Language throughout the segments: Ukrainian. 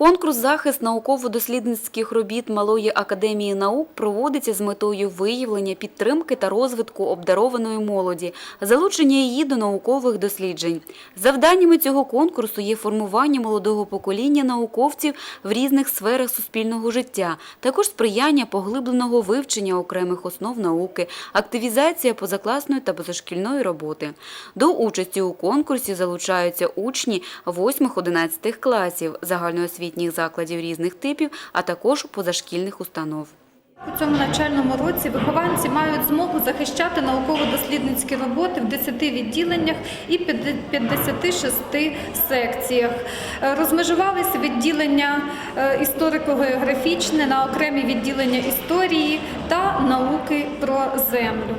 Конкурс захист науково-дослідницьких робіт Малої академії наук проводиться з метою виявлення підтримки та розвитку обдарованої молоді, залучення її до наукових досліджень. Завданнями цього конкурсу є формування молодого покоління науковців в різних сферах суспільного життя, також сприяння поглибленого вивчення окремих основ науки, активізація позакласної та позашкільної роботи. До участі у конкурсі залучаються учні 8-11 класів загальноосвітніх закладів різних типів, а також позашкільних установ. У цьому навчальному році вихованці мають змогу захищати науково-дослідницькі роботи в 10 відділеннях і 56 секціях. Е, Розмежувалися відділення е, історико-географічне на окремі відділення історії та науки про землю.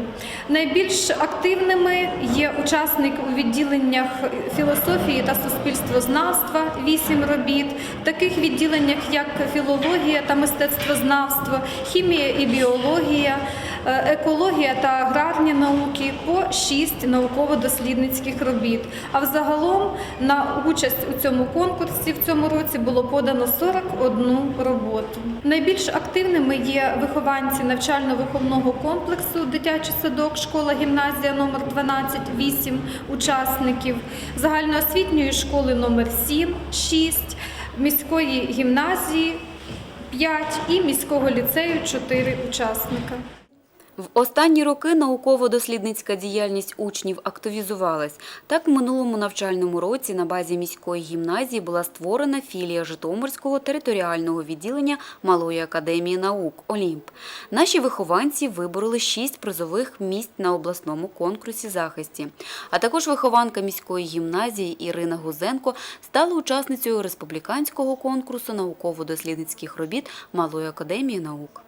Найбільш активними є учасники у відділеннях філософії та суспільствознавства 8 робіт, в таких відділеннях як філологія та мистецтвознавство, хімія і біологія, е, екологія та аграрні науки по 6 науково-дослідницьких робіт. А взагалом на участь у цьому конкурсі в цьому році було подано 41 роботу. Найбільш активними є вихованці навчально-виховного комплексу дитячий садок, школа гімназія номер 12, 8 учасників, загальноосвітньої школи номер 7, 6, міської гімназії 5 і міського ліцею 4 учасника. В останні роки науково-дослідницька діяльність учнів активізувалась. Так, в минулому навчальному році на базі міської гімназії була створена філія Житомирського територіального відділення Малої академії наук Олімп. Наші вихованці вибороли шість призових місць на обласному конкурсі захисті. А також вихованка міської гімназії Ірина Гузенко стала учасницею республіканського конкурсу науково-дослідницьких робіт Малої академії наук.